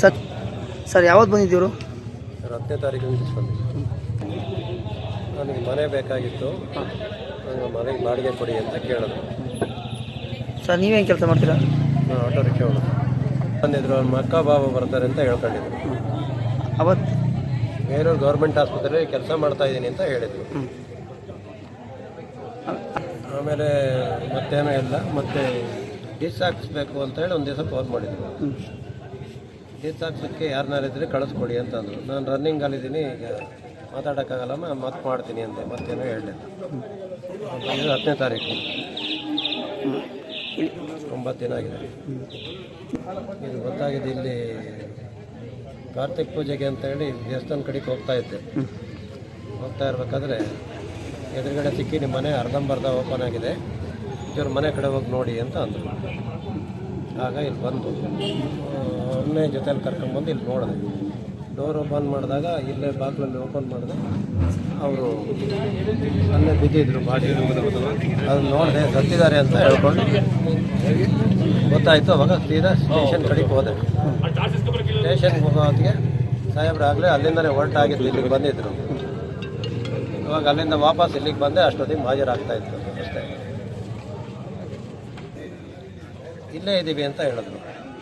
Sir sir ಯಾವತ್ತು ಬಂದಿದ್ದೀವರು? Sir ಹತ್ತನೇ ತಾರೀಕು ನನಗೆ ಮನೆ ಬೇಕಾಗಿತ್ತು. ನನಗೆ ಮನೆಗೆ ಬಾಡಿಗೆ ಕೊಡಿ ಅಂತ ಕೇಳಿದ್ರು. ಸರ್ ನೀವೇನು ಕೆಲಸ ಮಾಡ್ತೀರಾ? ನಾನು ಆಟೋ ರಿಕ್ಷಾ ಹೋಗೋದು ಬಂದಿದ್ರು ಅವ್ರ ಮಕ್ಕ ಬಾಬಾ ಬರ್ತಾರೆ ಅಂತ ಹೇಳ್ಕೊಂಡಿದ್ರು. ಅವತ್ತು ಬೇರೆ ಗೌರ್ಮೆಂಟ್ ಆಸ್ಪತ್ರೆ ಕೆಲಸ ಮಾಡ್ತಾ ಇದ್ದೀನಿ ಅಂತ ಹೇಳಿದ್ರು. ಆಮೇಲೆ ಮತ್ತೇನೂ ಇಲ್ಲ. ಮತ್ತೆ ಡಿಸ್ ಹಾಕಿಸ್ಬೇಕು ಅಂತ ಹೇಳಿ ಒಂದು ದಿವಸ ಫೋನ್ ಮಾಡಿದ್ರು. ಹ್ಞೂ ಯಾರನ್ನಾರು ಇದ್ದರೆ ಕಳಿಸ್ಕೊಡಿ ಅಂತಂದರು. ನಾನು ರನ್ನಿಂಗಲ್ಲಿದ್ದೀನಿ ಈಗ ಮಾತಾಡೋಕ್ಕಾಗಲ್ಲಮ್ಮ ಮತ್ತೆ ಮಾಡ್ತೀನಿ ಅಂತ ಮತ್ತೇನೋ ಇದು ಹತ್ತನೇ ತಾರೀಕು. ಒಂಬತ್ತು ದಿನ ಆಗಿದೆ. ಇದು ಗೊತ್ತಾಗಿದೆ, ಇಲ್ಲಿ ಕಾರ್ತಿಕ್ ಪೂಜೆಗೆ ಅಂತ ಹೇಳಿ ದೇವಸ್ಥಾನ ಕಡೆಗೆ ಹೋಗ್ತಾ ಇದ್ದೆ. ಹೋಗ್ತಾ ಇರ್ಬೇಕಾದ್ರೆ ಎದುರುಗಡೆ ಸಿಕ್ಕಿ ನಿಮ್ಮ ಮನೆ ಅರ್ಧಂಬರ್ಧ ಓಪನ್ ಆಗಿದೆ. ಇವ್ರ ಮನೆ ಕಡೆ ಹೋಗಿ ನೋಡಿ ಅಂತ ಅಂದರು. ಆಗ ಇಲ್ಲಿ ಬಂದು ಒಮ್ಮೆ ಜೊತೆಯಲ್ಲಿ ಕರ್ಕೊಂಡ್ಬಂದು ಇಲ್ಲಿ ನೋಡಿದೆ. ಡೋರ್ ಓಪನ್ ಮಾಡಿದಾಗ ಇಲ್ಲೇ ಬಾಗಿಲಲ್ಲಿ ಓಪನ್ ಮಾಡಿದೆ. ಅವರು ಅಲ್ಲೇ ಬಿದ್ದಿದ್ರು ಬಾಡಿ ಅದನ್ನ ನೋಡಿದೆ, ಸತ್ತಿದ್ದಾರೆ ಅಂತ ಹೇಳ್ಕೊಂಡು ಗೊತ್ತಾಯಿತು. ಅವಾಗ ಸೀದಾ ಸ್ಟೇಷನ್ ಕಡೆಗೆ ಹೋದೆ. ಸ್ಟೇಷನ್ಗೆ ಹೋಗೋ ಸಾಹೇಬ್ರು ಆಗಲೇ ಅಲ್ಲಿಂದಲೇ ಹೊರಟಾಗಿತ್ತು, ಇಲ್ಲಿಗೆ ಬಂದಿದ್ದರು ಇವಾಗ ಅಲ್ಲಿಂದ ವಾಪಸ್ ಇಲ್ಲಿಗೆ ಬಂದೆ, ಅಷ್ಟೊತ್ತಿಗೆ ಹಾಜರಾಗ್ತಾಯಿತ್ತು ಅಷ್ಟೇ. ಇಲ್ಲೇ ಇದ್ದೀವಿ ಅಂತ ಹೇಳಿದ್ರು.